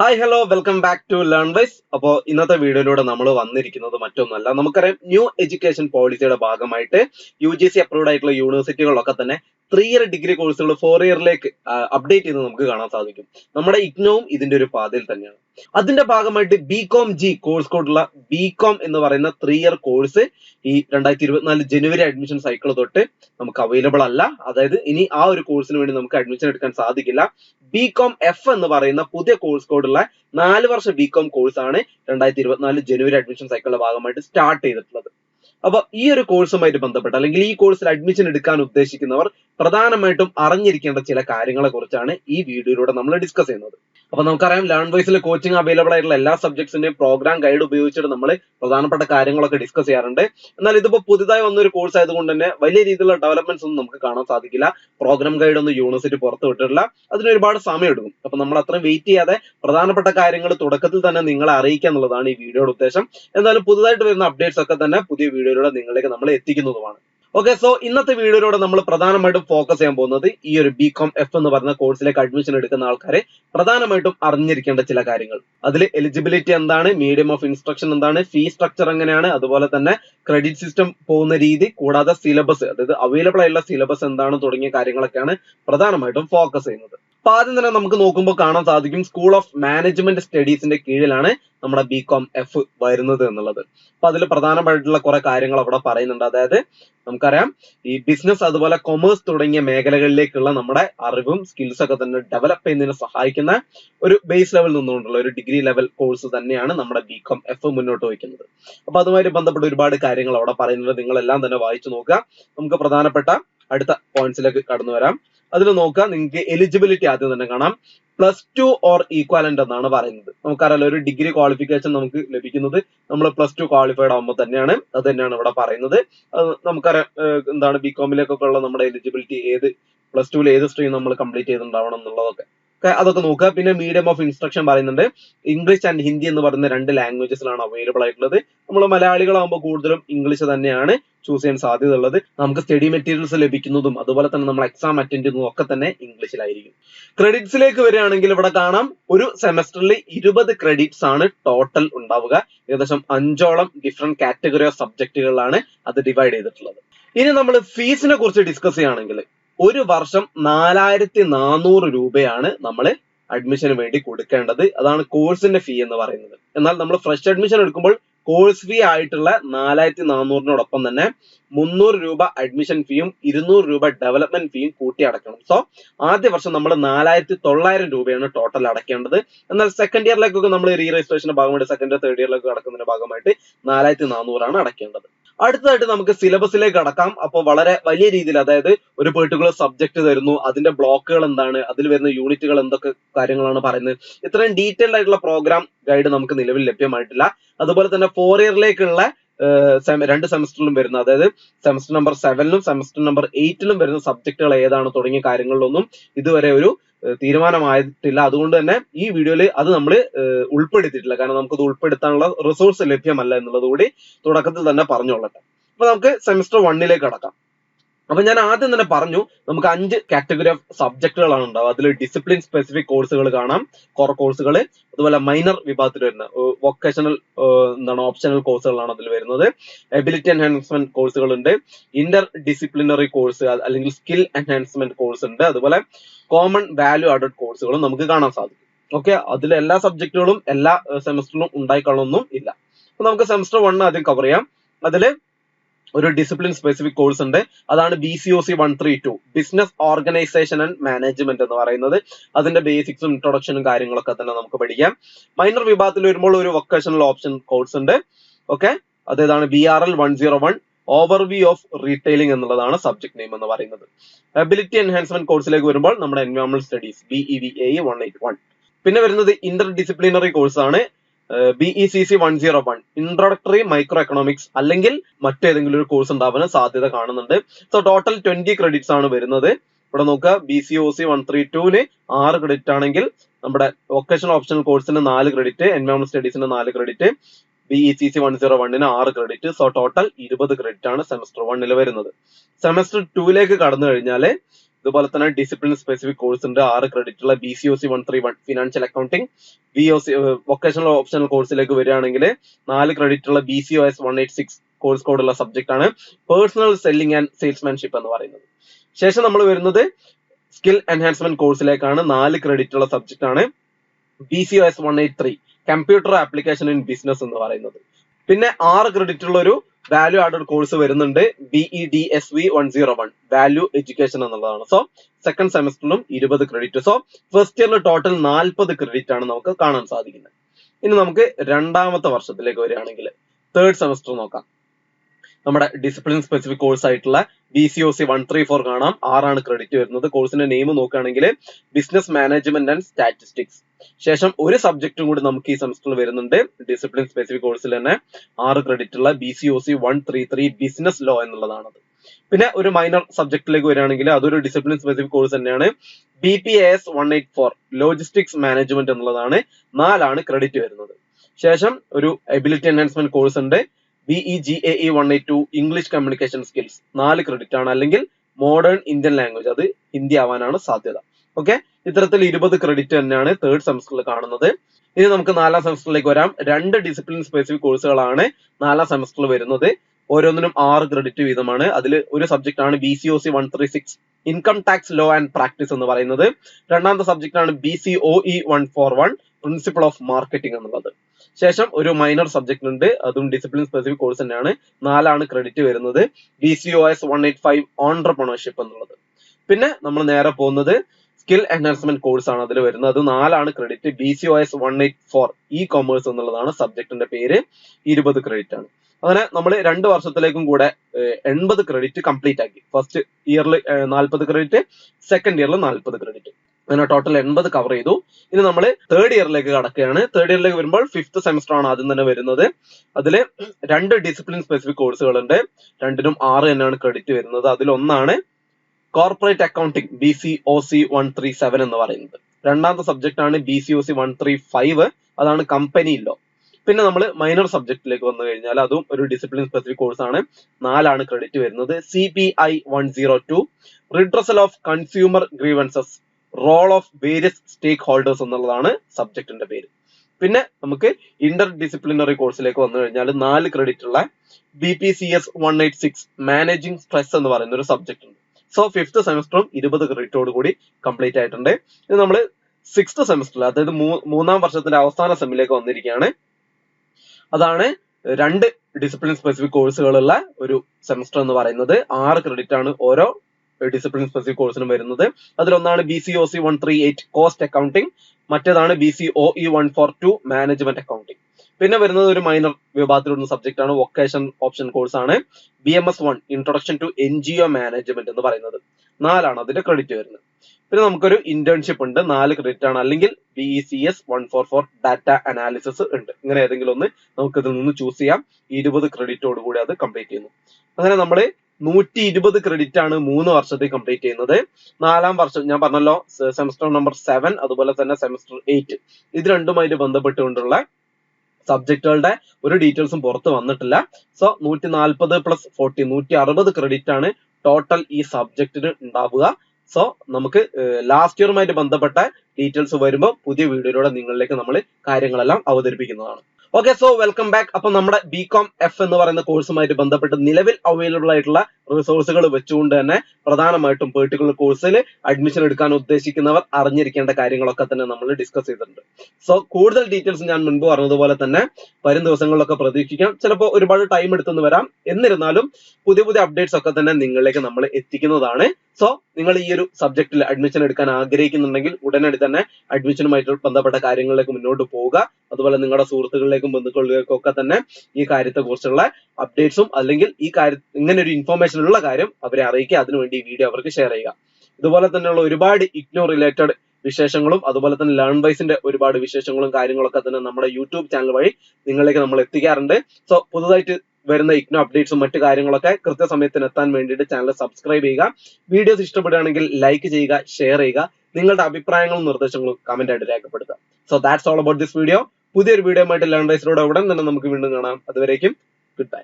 Hi hello welcome back to learn wise അപ്പോ ഇന്നത്തെ വീഡിയോയിലൂടെ നമ്മൾ വന്നിരിക്കുന്നത് മറ്റൊന്നല്ല. നമുക്കറിയാം ന്യൂ എഡ്യൂക്കേഷൻ പോളിസിയുടെ ഭാഗമായിട്ട് യു ജി സി അപ്രൂവ്ഡ് ആയിട്ടുള്ള യൂണിവേഴ്സിറ്റികളിലൊക്കെ തന്നെ ത്രീ ഇയർ ഡിഗ്രി കോഴ്സുകൾ ഫോർ ഇയറിലേക്ക് അപ്ഡേറ്റ് ചെയ്ത് നമുക്ക് കാണാൻ സാധിക്കും. നമ്മുടെ ഇഗ്നോവും ഇതിന്റെ ഒരു പാതയിൽ തന്നെയാണ്. അതിന്റെ ഭാഗമായിട്ട് ബി കോം ജി കോഴ്സ് കോഡുള്ള ബി കോം എന്ന് പറയുന്ന ത്രീ ഇയർ കോഴ്സ് ഈ രണ്ടായിരത്തി ഇരുപത്തിനാല് ജനുവരി അഡ്മിഷൻ സൈക്കിൾ തൊട്ട് നമുക്ക് അവൈലബിൾ അല്ല. അതായത് ഇനി ആ ഒരു കോഴ്സിന് വേണ്ടി നമുക്ക് അഡ്മിഷൻ എടുക്കാൻ സാധിക്കില്ല. ബി കോം എഫ് എന്ന് പറയുന്ന പുതിയ കോഴ്സ് കോഡുള്ള നാല് വർഷ ബി കോം ആണ് രണ്ടായിരത്തി ഇരുപത്തിനാല് ജനുവരി അഡ്മിഷൻ സൈക്കിളിന്റെ ഭാഗമായിട്ട് സ്റ്റാർട്ട് ചെയ്തിട്ടുള്ളത്. അപ്പൊ ഈ ഒരു കോഴ്സുമായിട്ട് ബന്ധപ്പെട്ട് അല്ലെങ്കിൽ ഈ കോഴ്സിൽ അഡ്മിഷൻ എടുക്കാൻ ഉദ്ദേശിക്കുന്നവർ പ്രധാനമായിട്ടും അറിഞ്ഞിരിക്കേണ്ട ചില കാര്യങ്ങളെ കുറിച്ചാണ് ഈ വീഡിയോയിലൂടെ നമ്മൾ ഡിസ്കസ് ചെയ്യുന്നത്. അപ്പൊ നമുക്കറിയാം ലേൺ വൈസിൽ കോച്ചിങ് അവൈലബിൾ ആയിട്ടുള്ള എല്ലാ സബ്ജക്ട്സിന്റെയും പ്രോഗ്രാം ഗൈഡ് ഉപയോഗിച്ചിട്ട് നമ്മൾ പ്രധാനപ്പെട്ട കാര്യങ്ങളൊക്കെ ഡിസ്കസ് ചെയ്യാറുണ്ട്. എന്നാൽ ഇതിപ്പോ പുതുതായി വന്ന ഒരു കോഴ്സ് ആയതുകൊണ്ട് തന്നെ വലിയ രീതിയിലുള്ള ഡെവലപ്മെന്റ്സ് ഒന്നും നമുക്ക് കാണാൻ സാധിക്കില്ല. പ്രോഗ്രാം ഗൈഡ് ഒന്നും യൂണിവേഴ്സിറ്റി പുറത്തു വിട്ടിട്ടില്ല. അതിന് ഒരുപാട് സമയം എടുക്കും. അപ്പൊ നമ്മൾ അത്രയും വെയിറ്റ് ചെയ്യാതെ പ്രധാനപ്പെട്ട കാര്യങ്ങൾ തുടക്കത്തിൽ തന്നെ നിങ്ങളെ അറിയിക്കുക എന്നുള്ളതാണ് ഈ വീഡിയോയുടെ ഉദ്ദേശം. എന്തായാലും പുതുതായിട്ട് വരുന്ന അപ്ഡേറ്റ്സ് ഒക്കെ തന്നെ പുതിയ വീഡിയോയിലൂടെ നിങ്ങളിലേക്ക് നമ്മൾ എത്തിക്കുന്നതുമാണ്. ഓക്കെ സോ ഇന്നത്തെ വീഡിയോയിലൂടെ നമ്മൾ പ്രധാനമായിട്ടും ഫോക്കസ് ചെയ്യാൻ പോകുന്നത് ഈ ഒരു ബി കോം എഫ് എന്ന് പറയുന്ന കോഴ്സിലേക്ക് അഡ്മിഷൻ എടുക്കുന്ന ആൾക്കാരെ പ്രധാനമായിട്ടും അറിഞ്ഞിരിക്കേണ്ട ചില കാര്യങ്ങൾ. അതിൽ എലിജിബിലിറ്റി എന്താണ് മീഡിയം ഓഫ് ഇൻസ്ട്രക്ഷൻ എന്താണ് ഫീ സ്ട്രക്ചർ എങ്ങനെയാണ് അതുപോലെ തന്നെ ക്രെഡിറ്റ് സിസ്റ്റം പോകുന്ന രീതി കൂടാതെ സിലബസ് അതായത് അവൈലബിൾ ആയിട്ടുള്ള സിലബസ് എന്താണ് തുടങ്ങിയ കാര്യങ്ങളൊക്കെയാണ് പ്രധാനമായിട്ടും ഫോക്കസ് ചെയ്യുന്നത്. അപ്പൊ ആദ്യം തന്നെ നമുക്ക് നോക്കുമ്പോൾ കാണാൻ സാധിക്കും സ്കൂൾ ഓഫ് മാനേജ്മെന്റ് സ്റ്റഡീസിന്റെ കീഴിലാണ് നമ്മുടെ ബി കോം എഫ് വരുന്നത് എന്നുള്ളത്. അപ്പൊ അതിൽ പ്രധാനമായിട്ടുള്ള കുറെ കാര്യങ്ങൾ അവിടെ പറയുന്നുണ്ട്. അതായത് നമുക്കറിയാം ഈ ബിസിനസ് അതുപോലെ കൊമേഴ്സ് തുടങ്ങിയ മേഖലകളിലേക്കുള്ള നമ്മുടെ അറിവും സ്കിൽസ് ഒക്കെ തന്നെ ഡെവലപ്പ് ചെയ്യുന്നതിന് സഹായിക്കുന്ന ഒരു ബേസ് ലെവൽ നിന്നുകൊണ്ടുള്ള ഒരു ഡിഗ്രി ലെവൽ കോഴ്സ് തന്നെയാണ് നമ്മുടെ ബി കോം എഫ് മുന്നോട്ട് വയ്ക്കുന്നത്. അപ്പൊ അതുമായി ബന്ധപ്പെട്ട ഒരുപാട് കാര്യങ്ങൾ അവിടെ പറയുന്നുണ്ട്. നിങ്ങൾ എല്ലാം തന്നെ വായിച്ചു നോക്കുക. നമുക്ക് പ്രധാനപ്പെട്ട അടുത്ത പോയിന്റ്സിലേക്ക് കടന്നു വരാം. അതിൽ നോക്കുക നിങ്ങൾക്ക് എലിജിബിലിറ്റി ആദ്യം തന്നെ കാണാം. പ്ലസ് ടു ഓർ ഈക്വാലന്റ് എന്നാണ് പറയുന്നത്. നമുക്കറിയാലോ ഒരു ഡിഗ്രി ക്വാളിഫിക്കേഷൻ നമുക്ക് ലഭിക്കുന്നത് നമ്മൾ പ്ലസ് ടു ക്വാളിഫൈഡ് ആകുമ്പോൾ തന്നെയാണ്. അത് തന്നെയാണ് ഇവിടെ പറയുന്നത്. നമുക്കറിയാം എന്താണ് ബികോമിലേക്കൊക്കെ ഉള്ള നമ്മുടെ എലിജിബിലിറ്റി ഏത് പ്ലസ് ടുവിൽ ഏത് സ്ട്രീം നമ്മൾ കംപ്ലീറ്റ് ചെയ്തിട്ടുണ്ടാവണം എന്നുള്ളതൊക്കെ. അതൊക്കെ നോക്കുക. പിന്നെ മീഡിയം ഓഫ് ഇൻസ്ട്രക്ഷൻ പറയുന്നുണ്ട്. ഇംഗ്ലീഷ് ആൻഡ് ഹിന്ദി എന്ന് പറയുന്ന രണ്ട് ലാംഗ്വേജസിലാണ് അവൈലബിൾ ആയിട്ടുള്ളത്. നമ്മൾ മലയാളികളാകുമ്പോൾ കൂടുതലും ഇംഗ്ലീഷ് തന്നെയാണ് ചൂസ് ചെയ്യാൻ സാധ്യത ഉള്ളത് നമുക്ക് സ്റ്റഡി മെറ്റീരിയൽസ് ലഭിക്കുന്നതും അതുപോലെ തന്നെ നമ്മൾ എക്സാം അറ്റൻഡ് ചെയ്യുന്നതും ഒക്കെ തന്നെ ഇംഗ്ലീഷിലായിരിക്കും ക്രെഡിറ്റ്സിലേക്ക് വരികയാണെങ്കിൽ ഇവിടെ കാണാം. ഒരു സെമസ്റ്ററിൽ ഇരുപത് ക്രെഡിറ്റ്സ് ആണ് ടോട്ടൽ ഉണ്ടാവുക. ഏകദേശം അഞ്ചോളം ഡിഫറെന്റ് കാറ്റഗറി ഓഫ് സബ്ജക്റ്റുകളിലാണ് അത് ഡിവൈഡ് ചെയ്തിട്ടുള്ളത്. ഇനി നമ്മൾ ഫീസിനെ കുറിച്ച് ഡിസ്കസ് ചെയ്യുകയാണെങ്കിൽ ഒരു വർഷം നാലായിരത്തി നാനൂറ് രൂപയാണ് നമ്മൾ അഡ്മിഷന് വേണ്ടി കൊടുക്കേണ്ടത്. അതാണ് കോഴ്സിന്റെ ഫീ എന്ന് പറയുന്നത്. എന്നാൽ നമ്മൾ ഫ്രഷ് അഡ്മിഷൻ എടുക്കുമ്പോൾ കോഴ്സ് ഫീ ആയിട്ടുള്ള നാലായിരത്തി നാനൂറിനോടൊപ്പം തന്നെ മുന്നൂറ് രൂപ അഡ്മിഷൻ ഫീയും ഇരുന്നൂറ് രൂപ ഡെവലപ്മെന്റ് ഫീയും കൂട്ടി അടക്കണം സോ ആദ്യ വർഷം നമ്മൾ നാലായിരത്തി തൊള്ളായിരം രൂപയാണ് ടോട്ടൽ അടക്കേണ്ടത് എന്നാൽ സെക്കൻഡ് ഇയറിലേക്കൊക്കെ നമ്മൾ റീ രജിസ്ട്രേഷന്റെ ഭാഗമായിട്ട് സെക്കൻഡ് തേർഡ് ഇയറിലേക്ക് അടക്കുന്നതിന്റെ ഭാഗമായിട്ട് നാലായിരത്തി നാനൂറാണ് അടയ്ക്കേണ്ടത്. അടുത്തതായിട്ട് നമുക്ക് സിലബസിലേക്ക് കടക്കാം. അപ്പോൾ വളരെ വലിയ രീതിയിൽ അതായത് ഒരു പെർട്ടിക്കുലർ സബ്ജക്ട് തരുന്നു അതിന്റെ ബ്ലോക്കുകൾ എന്താണ് അതിൽ വരുന്ന യൂണിറ്റുകൾ എന്തൊക്കെ കാര്യങ്ങളാണ് പറയുന്നത്. ഇത്രയും ഡീറ്റെയിൽഡ് ആയിട്ടുള്ള പ്രോഗ്രാം ഗൈഡ് നമുക്ക് നിലവിൽ ലഭ്യമായിട്ടില്ല. അതുപോലെ തന്നെ ഫോർ ഇയറിലേക്കുള്ള രണ്ട് സെമസ്റ്ററിലും വരുന്ന അതായത് സെമസ്റ്റർ നമ്പർ സെവനിലും സെമസ്റ്റർ നമ്പർ എയ്റ്റിലും വരുന്ന സബ്ജക്റ്റുകൾ ഏതാണ് തുടങ്ങിയ കാര്യങ്ങളിലൊന്നും ഇതുവരെ ഒരു തീരുമാനമായിട്ടില്ല. അതുകൊണ്ട് തന്നെ ഈ വീഡിയോയിൽ അത് നമ്മൾ ഉൾപ്പെടുത്തിയിട്ടില്ല. കാരണം നമുക്കത് ഉൾപ്പെടുത്താനുള്ള റിസോഴ്സ് ലഭ്യമല്ല എന്നുള്ളത് കൂടി തുടക്കത്തിൽ തന്നെ പറഞ്ഞോളട്ടെ അപ്പൊ നമുക്ക് സെമിസ്റ്റർ വണ്ണിലേക്ക് കടക്കാം. അപ്പൊ ഞാൻ ആദ്യം തന്നെ പറഞ്ഞു നമുക്ക് അഞ്ച് കാറ്റഗറി ഓഫ് സബ്ജക്റ്റുകളാണ് ഉണ്ടാവുക. അതിൽ ഡിസിപ്ലിൻ സ്പെസിഫിക് കോഴ്സുകൾ കാണാം കോർ കോഴ്സുകൾ അതുപോലെ മൈനർ വിഭാഗത്തിൽ വരുന്ന വൊക്കേഷണൽ എന്താണ് ഓപ്ഷണൽ കോഴ്സുകളാണ് അതിൽ വരുന്നത്. എബിലിറ്റി എൻഹാൻസ്മെന്റ് കോഴ്സുകൾ ഉണ്ട് ഇന്റർ ഡിസിപ്ലിനറി കോഴ്സ് അല്ലെങ്കിൽ സ്കിൽ എൻഹാൻസ്മെന്റ് കോഴ്സ് ഉണ്ട് അതുപോലെ കോമൺ വാല്യൂ ആഡഡ് കോഴ്സുകളും നമുക്ക് കാണാൻ സാധിക്കും. ഓക്കെ അതിൽ എല്ലാ സബ്ജക്റ്റുകളും എല്ലാ സെമസ്റ്ററിലും ഉണ്ടായിക്കൊള്ളൊന്നും ഇല്ല. അപ്പൊ നമുക്ക് സെമസ്റ്റർ വൺ ആദ്യം കവർ ചെയ്യാം. അതിൽ ഒരു ഡിസിപ്ലിൻ സ്പെസിഫിക് കോഴ്സ് ഉണ്ട്. അതാണ് B C O C one three two business organisation and management എന്ന് പറയുന്നത്. അതിന്റെ ബേസിക്സും ഇൻട്രൊഡക്ഷനും കാര്യങ്ങളൊക്കെ തന്നെ നമുക്ക് പഠിക്കാം. മൈനർ വിഭാഗത്തിൽ വരുമ്പോൾ ഒരു വൊക്കേഷണൽ ഓപ്ഷൻ കോഴ്സ് ഉണ്ട്. ഓക്കെ അതേതാണ് B R L one zero one overview of retailing എന്നുള്ളതാണ് സബ്ജക്ട് നെയിം എന്ന് പറയുന്നത്. എബിലിറ്റി എൻഹാൻസ്മെന്റ് കോഴ്സിലേക്ക് വരുമ്പോൾ നമ്മുടെ environment studies B E V A one eight one പിന്നെ വരുന്നത് ഇന്റർ ഡിസിപ്ലിനറി കോഴ്സ് ആണ് B E C C one zero one introductory microeconomics അല്ലെങ്കിൽ മറ്റേതെങ്കിലും ഒരു കോഴ്സ് ഉണ്ടാവാൻ സാധ്യത കാണുന്നുണ്ട്. സോ ടോട്ടൽ ട്വന്റി ക്രെഡിറ്റ്സ് ആണ് വരുന്നത്. ഇവിടെ നോക്കുക B C O C one three ടുവിന് ആറ് ക്രെഡിറ്റ് ആണെങ്കിൽ നമ്മുടെ വൊക്കേഷണൽ ഓപ്ഷണൽ കോഴ്സിന് നാല് ക്രെഡിറ്റ് എൻവയോൺമെന്റ് സ്റ്റഡീസിന് നാല് credit B E C C one zero വണ്ണിന് ആറ് ക്രെഡിറ്റ് സോ ടോട്ടൽ ഇരുപത് ക്രെഡിറ്റ് ആണ് സെമസ്റ്റർ വണ്ണിൽ വരുന്നത്. സെമസ്റ്റർ ടുവിലേക്ക് കടന്നു കഴിഞ്ഞാൽ ഇതുപോലെ തന്നെ ഡിസിപ്ലിൻ സ്പെസിഫിക് കോഴ്സ് ഉണ്ട്. ആറ് ക്രെഡിറ്റ് ഉള്ള B C O C one three one financial accounting B O C vocational optional കോഴ്സിലേക്ക് വരികയാണെങ്കിൽ നാല് ക്രെഡിറ്റ് ഉള്ള B C O S one eight six course കോഡുള്ള സബ്ജക്ട് ആണ് പേഴ്സണൽ സെല്ലിംഗ് ആൻഡ് സെയിൽസ്മാൻഷിപ്പ് എന്ന് പറയുന്നത്. ശേഷം നമ്മൾ വരുന്നത് സ്കിൽ എൻഹാൻസ്മെന്റ് കോഴ്സിലേക്കാണ് നാല് ക്രെഡിറ്റ് ഉള്ള സബ്ജക്ട് ആണ് B C O S one eight three computer application in business എന്ന് പറയുന്നത്. പിന്നെ ആറ് ക്രെഡിറ്റ് ഉള്ള ഒരു വാല്യൂ ആഡഡ് കോഴ്സ് വരുന്നുണ്ട്. B E D S V one zero one value education എന്നുള്ളതാണ്. സോ സെക്കൻഡ് സെമസ്റ്ററിലും ഇരുപത് ക്രെഡിറ്റ് സോ ഫസ്റ്റ് ഇയറിൽ ടോട്ടൽ നാൽപ്പത് ക്രെഡിറ്റ് ആണ് നമുക്ക് കാണാൻ സാധിക്കുന്നത്. ഇനി നമുക്ക് രണ്ടാമത്തെ വർഷത്തിലേക്ക് വരികയാണെങ്കിൽ തേർഡ് സെമസ്റ്റർ നോക്കാം. നമ്മുടെ ഡിസിപ്ലിൻ സ്പെസിഫിക് കോഴ്സ് ആയിട്ടുള്ള B C O C one three four കാണാം. ആറാണ് ക്രെഡിറ്റ് വരുന്നത്. കോഴ്സിന്റെ നെയിം നോക്കുകയാണെങ്കിൽ ബിസിനസ് മാനേജ്മെന്റ് ആൻഡ് സ്റ്റാറ്റിസ്റ്റിക്സ് ശേഷം ഒരു സബ്ജക്റ്റും കൂടി നമുക്ക് ഈ സെമസ്റ്ററിൽ വരുന്നുണ്ട്. ഡിസിപ്ലിൻ സ്പെസിഫിക് കോഴ്സിൽ തന്നെ ആറ് ക്രെഡിറ്റ് ഉള്ള B C O C one three three business law എന്നുള്ളതാണത്. പിന്നെ ഒരു മൈനർ സബ്ജക്റ്റിലേക്ക് വരികയാണെങ്കിൽ അതൊരു ഡിസിപ്ലിൻ സ്പെസിഫിക് കോഴ്സ് തന്നെയാണ്. B P S one eight four logistics management എന്നുള്ളതാണ് നാലാണ് ക്രെഡിറ്റ് വരുന്നത്. ശേഷം ഒരു എബിലിറ്റി എൻഹാൻസ്മെന്റ് കോഴ്സ് ഉണ്ട്. B E G A E one eight two English communication skills നാല് ക്രെഡിറ്റ് ആണ്. അല്ലെങ്കിൽ മോഡേൺ ഇന്ത്യൻ ലാംഗ്വേജ് അത് ഹിന്ദി ആവാനാണ് സാധ്യത. ഓക്കെ ഇത്തരത്തിൽ ഇരുപത് ക്രെഡിറ്റ് തന്നെയാണ് തേർഡ് സെമസ്റ്ററിൽ കാണുന്നത്. ഇനി നമുക്ക് നാലാം സെമസ്റ്ററിലേക്ക് വരാം. രണ്ട് ഡിസിപ്ലിൻ സ്പെസിഫിക് കോഴ്സുകളാണ് നാലാം സെമസ്റ്ററിൽ വരുന്നത്. ഓരോന്നിനും ആറ് ക്രെഡിറ്റ് വീതമാണ്. അതിൽ ഒരു സബ്ജക്ട് ആണ് B C O C one three six income tax law and practice എന്ന് പറയുന്നത്. രണ്ടാമത്തെ സബ്ജക്ട് ആണ് B C O E one four one principle of marketing എന്നുള്ളത്. ശേഷം ഒരു മൈനർ സബ്ജക്ട് ഉണ്ട്. അതും ഡിസിപ്ലിൻ സ്പെസിഫിക് കോഴ്സ് തന്നെയാണ്. നാലാണ് ക്രെഡിറ്റ് വരുന്നത്. B C O S one eight five entrepreneurship എന്നുള്ളത്. പിന്നെ നമ്മൾ നേരെ പോകുന്നത് സ്കിൽ എൻഹാൻസ്മെന്റ് കോഴ്സ് ആണ് അതിൽ വരുന്നത്. അത് നാലാണ് credit B C O S one eight four e commerce എന്നുള്ളതാണ് സബ്ജക്റ്റിന്റെ പേര്. ഇരുപത് ക്രെഡിറ്റ് ആണ്. അങ്ങനെ നമ്മൾ രണ്ട് വർഷത്തിലേക്കും കൂടെ എൺപത് ക്രെഡിറ്റ് കംപ്ലീറ്റ് ആക്കി. ഫസ്റ്റ് ഇയറിൽ നാൽപ്പത് ക്രെഡിറ്റ് സെക്കൻഡ് ഇയറിൽ നാൽപ്പത് ക്രെഡിറ്റ് അങ്ങനെ ടോട്ടൽ എൺപത് കവർ ചെയ്തു. ഇനി നമ്മൾ തേർഡ് ഇയറിലേക്ക് കടക്കുകയാണ്. തേർഡ് ഇയറിലേക്ക് വരുമ്പോൾ ഫിഫ്ത് സെമസ്റ്റർ ആണ് ആദ്യം തന്നെ വരുന്നത്. അതിൽ രണ്ട് ഡിസിപ്ലിൻ സ്പെസിഫിക് കോഴ്സുകളുണ്ട് രണ്ടിനും ആറ് തന്നെയാണ് ക്രെഡിറ്റ് വരുന്നത്. അതിലൊന്നാണ് corporate accounting B C O C one three seven എന്ന് പറയുന്നത്. രണ്ടാമത്തെ സബ്ജക്ട് ആണ് B C O C one three five അതാണ് കമ്പനി ലോ പിന്നെ നമ്മൾ മൈനർ സബ്ജക്റ്റിലേക്ക് വന്നു കഴിഞ്ഞാൽ അതും ഒരു ഡിസിപ്ലിൻ സ്പെസിഫിക് കോഴ്സ് ആണ്. നാലാണ് ക്രെഡിറ്റ് വരുന്നത്. C P I one zero two redressal of consumer grievances role of various stakeholders എന്നുള്ളതാണ് സബ്ജക്റ്റിന്റെ പേര്. പിന്നെ നമുക്ക് ഇന്റർ ഡിസിപ്ലിനറി കോഴ്സിലേക്ക് വന്നു കഴിഞ്ഞാൽ നാല് ക്രെഡിറ്റ് ഉള്ള B P C S one eight six managing stress എന്ന് പറയുന്ന ഒരു സബ്ജക്ട് ഉണ്ട്. സോ ഫിഫ്ത് സെമസ്റ്ററും ഇരുപത് ക്രെഡിറ്റോട് കൂടി കംപ്ലീറ്റ് ആയിട്ടുണ്ട്. ഇത് നമ്മൾ സിക്സ്ത് സെമസ്റ്ററിൽ അതായത് മൂന്നാം വർഷത്തിന്റെ അവസാന സെമ്മിലേക്ക് വന്നിരിക്കുകയാണ്. അതാണ് രണ്ട് ഡിസിപ്ലിൻ സ്പെസിഫിക് കോഴ്സുകളുള്ള ഒരു സെമസ്റ്റർ എന്ന് പറയുന്നത്. ആറ് ക്രെഡിറ്റ് ആണ് ഓരോ ഡിസിപ്ലിൻ സ്പെസിഫിക് കോഴ്സിനും വരുന്നത്. അതിലൊന്നാണ് B C O C one three eight cost accounting മറ്റേതാണ് B C O E one four two management accounting പിന്നെ വരുന്നത് ഒരു മൈനർ വിഭാഗത്തിലുള്ള സബ്ജക്ട് ആണ് വൊക്കേഷൻ ഓപ്ഷൻ കോഴ്സ് ആണ്. B M S one introduction to N G O management എന്ന് പറയുന്നത്. നാലാണ് അതിന്റെ ക്രെഡിറ്റ് വരുന്നത്. പിന്നെ നമുക്കൊരു ഇന്റേൺഷിപ്പ് ഉണ്ട്. നാല് ക്രെഡിറ്റ് ആണ്. അല്ലെങ്കിൽ B E C S one four four data analysis ഉണ്ട്. ഇങ്ങനെ ഏതെങ്കിലും ഒന്ന് നമുക്ക് ഇതിൽ നിന്ന് ചൂസ് ചെയ്യാം. ഇരുപത് ക്രെഡിറ്റോട് കൂടി അത് കംപ്ലീറ്റ് ചെയ്യുന്നു. അങ്ങനെ നമ്മൾ നൂറ്റി ഇരുപത് ക്രെഡിറ്റ് ആണ് മൂന്ന് വർഷത്തിൽ കംപ്ലീറ്റ് ചെയ്യുന്നത്. നാലാം വർഷം ഞാൻ പറഞ്ഞല്ലോ സെമസ്റ്റർ നമ്പർ സെവൻ അതുപോലെ തന്നെ സെമസ്റ്റർ എയ്റ്റ് ഇത് രണ്ടുമായിട്ട് ബന്ധപ്പെട്ടുകൊണ്ടുള്ള സബ്ജക്റ്റുകളുടെ ഒരു ഡീറ്റെയിൽസും പുറത്ത് വന്നിട്ടില്ല. സോ നൂറ്റി നാൽപ്പത് പ്ലസ് ഫോർട്ടി നൂറ്റി അറുപത് ക്രെഡിറ്റ് ആണ് ടോട്ടൽ ഈ സബ്ജക്റ്റിന് ഉണ്ടാവുക. സോ നമുക്ക് ലാസ്റ്റ് ഇയറുമായിട്ട് ബന്ധപ്പെട്ട ഡീറ്റെയിൽസ് വരുമ്പോൾ പുതിയ വീഡിയോയിലൂടെ നിങ്ങളിലേക്ക് നമ്മൾ കാര്യങ്ങളെല്ലാം അവതരിപ്പിക്കുന്നതാണ്. ഓക്കെ സോ വെൽക്കം ബാക്ക് അപ്പൊ നമ്മുടെ ബി കോം എഫ് എന്ന് പറയുന്ന കോഴ്സുമായിട്ട് ബന്ധപ്പെട്ട് നിലവിൽ അവൈലബിൾ ആയിട്ടുള്ള റിസോഴ്സുകൾ വെച്ചുകൊണ്ട് തന്നെ പ്രധാനമായിട്ടും പെർട്ടിക്കുലർ കോഴ്സിൽ അഡ്മിഷൻ എടുക്കാൻ ഉദ്ദേശിക്കുന്നവർ അറിഞ്ഞിരിക്കേണ്ട കാര്യങ്ങളൊക്കെ തന്നെ നമ്മൾ ഡിസ്കസ് ചെയ്തിട്ടുണ്ട്. സോ കൂടുതൽ ഡീറ്റെയിൽസ് ഞാൻ മുൻപ് പറഞ്ഞതുപോലെ തന്നെ വരും ദിവസങ്ങളിലൊക്കെ പ്രതീക്ഷിക്കാം. ചിലപ്പോൾ ഒരുപാട് ടൈം എടുത്തെന്ന് വരാം. എന്നിരുന്നാലും പുതിയ പുതിയ അപ്ഡേറ്റ്സ് ഒക്കെ തന്നെ നിങ്ങളിലേക്ക് നമ്മൾ എത്തിക്കുന്നതാണ്. സോ നിങ്ങൾ ഈ ഒരു സബ്ജക്റ്റിൽ അഡ്മിഷൻ എടുക്കാൻ ആഗ്രഹിക്കുന്നുണ്ടെങ്കിൽ ഉടനടി തന്നെ അഡ്മിഷനുമായിട്ട് ബന്ധപ്പെട്ട കാര്യങ്ങളിലേക്ക് മുന്നോട്ട് പോവുക. അതുപോലെ നിങ്ങളുടെ സുഹൃത്തുക്കളിലേക്കും ബന്ധുക്കളിലേക്കും ഒക്കെ തന്നെ ഈ കാര്യത്തെ കുറിച്ചുള്ള അപ്ഡേറ്റ്സും അല്ലെങ്കിൽ ഈ കാര്യം ഇങ്ങനെ ഒരു ഇൻഫോർമേഷൻ ഉള്ള കാര്യം അവരെ അറിയിക്കുക. അതിനുവേണ്ടി ഈ വീഡിയോ അവർക്ക് ഷെയർ ചെയ്യുക. ഇതുപോലെ തന്നെയുള്ള ഒരുപാട് ഇഗ്നോ റിലേറ്റഡ് വിശേഷങ്ങളും അതുപോലെ തന്നെ ലേൺ വൈസിന്റെ ഒരുപാട് വിശേഷങ്ങളും കാര്യങ്ങളൊക്കെ തന്നെ നമ്മുടെ യൂട്യൂബ് ചാനൽ വഴി നിങ്ങളിലേക്ക് നമ്മൾ എത്തിക്കാറുണ്ട്. സോ പുതുതായിട്ട് വരുന്ന ഇഗ്നോ അപ്ഡേറ്റ്സും മറ്റു കാര്യങ്ങളൊക്കെ കൃത്യസമയത്തിന് എത്താൻ വേണ്ടിയിട്ട് ചാനൽ സബ്സ്ക്രൈബ് ചെയ്യുക. വീഡിയോസ് ഇഷ്ടപ്പെടുകയാണെങ്കിൽ ലൈക്ക് ചെയ്യുക ഷെയർ ചെയ്യുക. നിങ്ങളുടെ അഭിപ്രായങ്ങളും നിർദ്ദേശങ്ങളും കമന്റ് ആയിട്ട് രേഖപ്പെടുത്തുക. So that's all about this video പുതിയൊരു വീഡിയോ ആയിട്ട് ലേൺ റൈസിലൂടെ ഉടൻ തന്നെ നമുക്ക് വീണ്ടും കാണാം. അതുവരേക്കും ഗുഡ് ബൈ